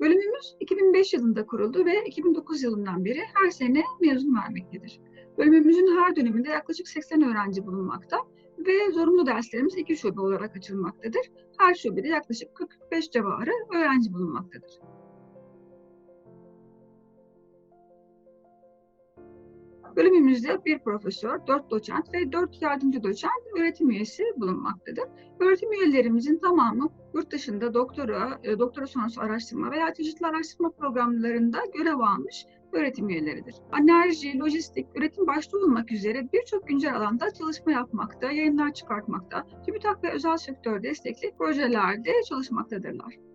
Bölümümüz 2005 yılında kuruldu ve 2009 yılından beri her sene mezun vermektedir. Bölümümüzün her döneminde yaklaşık 80 öğrenci bulunmakta ve zorunlu derslerimiz iki şube olarak açılmaktadır. Her şubede yaklaşık 45 civarı öğrenci bulunmaktadır. Bölümümüzde bir profesör, dört doçent ve dört yardımcı doçent öğretim üyesi bulunmaktadır. Öğretim üyelerimizin tamamı yurt dışında doktora, e, doktora sonrası araştırma veya çeşitli araştırma programlarında görev almış öğretim üyeleridir. Enerji, lojistik, üretim başta olmak üzere birçok güncel alanda çalışma yapmakta, yayınlar çıkartmakta, TÜBİTAK ve özel sektör destekli projelerde çalışmaktadırlar.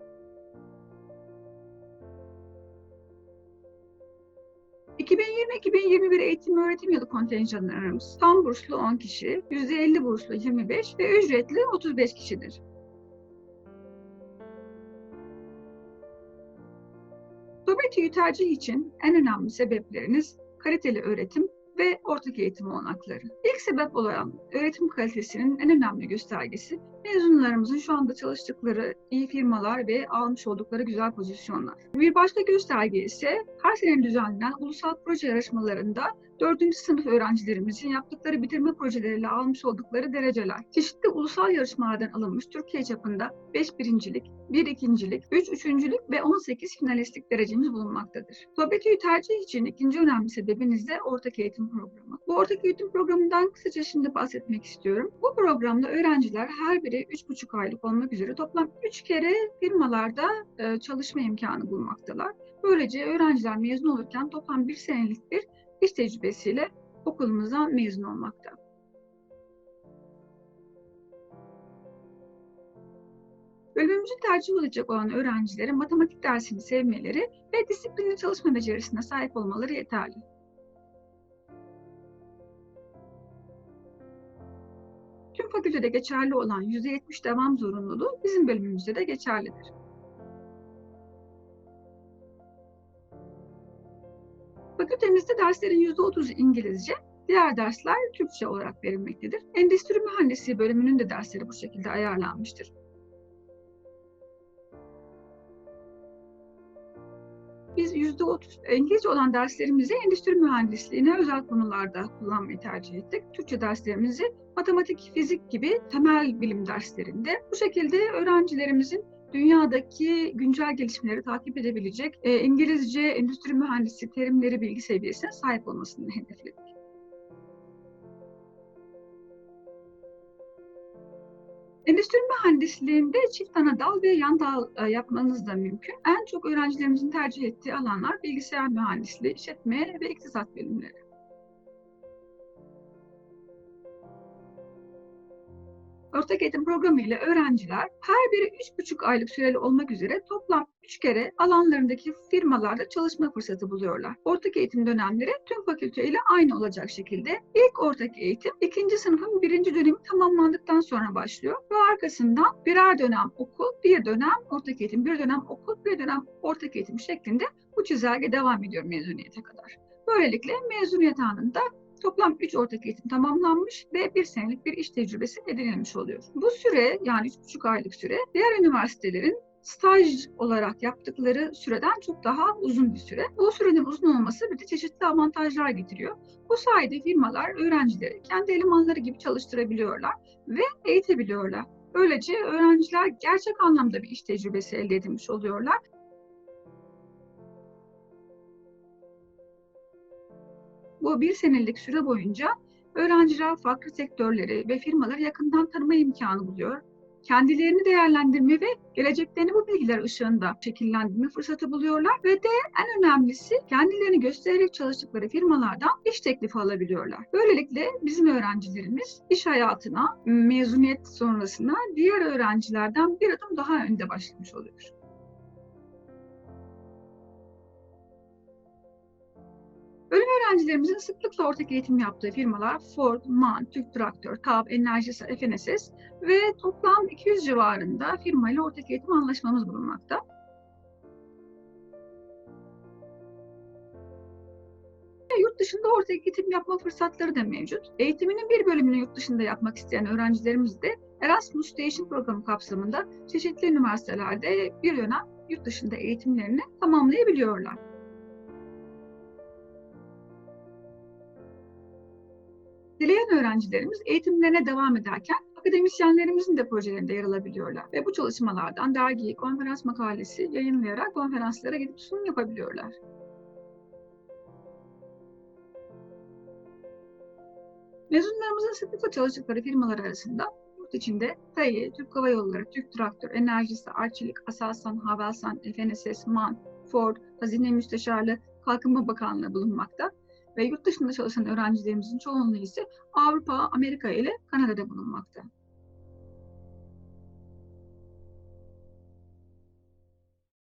...2020-2021 eğitim öğretim yılı kontenjanlarımız tam burslu 10 kişi, %50 burslu 25 ve ücretli 35 kişidir. Sobeti'yi tercih için en önemli sebepleriniz kaliteli öğretim ve ortak eğitim olanakları. İlk sebep olan öğretim kalitesinin en önemli göstergesi mezunlarımızın şu anda çalıştıkları iyi firmalar ve almış oldukları güzel pozisyonlar. Bir başka gösterge ise her sene düzenlenen ulusal proje yarışmalarında 4. sınıf öğrencilerimizin yaptıkları bitirme projeleriyle almış oldukları dereceler. Çeşitli ulusal yarışmalardan alınmış Türkiye çapında 5 birincilik, 1 ikincilik, 3 üçüncülük ve 18 finalistlik derecemiz bulunmaktadır. Sohbetüyü tercih için ikinci önemli sebebiniz de ortak eğitim programı. Bu ortak eğitim programından kısaca şimdi bahsetmek istiyorum. Bu programda öğrenciler her biri 3,5 aylık olmak üzere toplam 3 kere firmalarda e, çalışma imkanı bulmaktalar. Böylece öğrenciler mezun olurken toplam bir senelik bir iş tecrübesiyle okulumuzdan mezun olmakta. Bölümümüzü tercih edecek olan öğrencilerin matematik dersini sevmeleri ve disiplinli çalışma becerisine sahip olmaları yeterli. Tüm fakültede geçerli olan %70 devam zorunluluğu bizim bölümümüzde de geçerlidir. Fakültemizde derslerin %30'u İngilizce, diğer dersler Türkçe olarak verilmektedir. Endüstri mühendisliği bölümünün de dersleri bu şekilde ayarlanmıştır. Biz %30 İngilizce olan derslerimizi endüstri mühendisliğine özel konularda kullanmayı tercih ettik. Türkçe derslerimizi matematik, fizik gibi temel bilim derslerinde. Bu şekilde öğrencilerimizin dünyadaki güncel gelişmeleri takip edebilecek e, İngilizce, endüstri mühendisliği terimleri bilgi seviyesine sahip olmasını hedefledik. Endüstri mühendisliğinde çift ana dal ve yan dal e, yapmanız da mümkün. En çok öğrencilerimizin tercih ettiği alanlar bilgisayar mühendisliği, işletme ve iktisat bölümleri. Ortak eğitim programı ile öğrenciler her biri 3,5 aylık süreli olmak üzere toplam 3 kere alanlarındaki firmalarda çalışma fırsatı buluyorlar. Ortak eğitim dönemleri tüm fakülte ile aynı olacak şekilde ilk ortak eğitim ikinci sınıfın birinci dönemi tamamlandıktan sonra başlıyor ve arkasından birer dönem okul, bir dönem ortak eğitim, bir dönem okul, bir dönem ortak eğitim şeklinde bu çizelge devam ediyor mezuniyete kadar. Böylelikle mezuniyet anında Toplam 3 ortak eğitim tamamlanmış ve bir senelik bir iş tecrübesi edinilmiş oluyor. Bu süre yani 3,5 aylık süre diğer üniversitelerin staj olarak yaptıkları süreden çok daha uzun bir süre. Bu sürenin uzun olması bir de çeşitli avantajlar getiriyor. Bu sayede firmalar öğrencileri kendi elemanları gibi çalıştırabiliyorlar ve eğitebiliyorlar. Böylece öğrenciler gerçek anlamda bir iş tecrübesi elde edilmiş oluyorlar Bu bir senelik süre boyunca öğrenciler farklı sektörleri ve firmaları yakından tanıma imkanı buluyor. Kendilerini değerlendirme ve geleceklerini bu bilgiler ışığında şekillendirme fırsatı buluyorlar ve de en önemlisi kendilerini göstererek çalıştıkları firmalardan iş teklifi alabiliyorlar. Böylelikle bizim öğrencilerimiz iş hayatına, mezuniyet sonrasına diğer öğrencilerden bir adım daha önde başlamış oluyor. Bölüm öğrencilerimizin sıklıkla ortak eğitim yaptığı firmalar Ford, MAN, Türk Traktör, TAV, Enerjisa, FNSS ve toplam 200 civarında firma ile ortak eğitim anlaşmamız bulunmakta. yurt dışında orta eğitim yapma fırsatları da mevcut. Eğitiminin bir bölümünü yurt dışında yapmak isteyen öğrencilerimiz de Erasmus Station programı kapsamında çeşitli üniversitelerde bir dönem yurt dışında eğitimlerini tamamlayabiliyorlar. Dileyen öğrencilerimiz eğitimlerine devam ederken akademisyenlerimizin de projelerinde yer alabiliyorlar ve bu çalışmalardan dergi, konferans makalesi yayınlayarak konferanslara gidip sunum yapabiliyorlar. Mezunlarımızın sıklıkla çalıştıkları firmalar arasında yurt içinde TAİ, Türk Hava Yolları, Türk Traktör, Enerjisi, Arçelik, Aselsan, Havelsan, FNSS, MAN, Ford, Hazine Müsteşarlığı, Kalkınma Bakanlığı bulunmakta ve yurt dışında çalışan öğrencilerimizin çoğunluğu ise Avrupa, Amerika ile Kanada'da bulunmakta.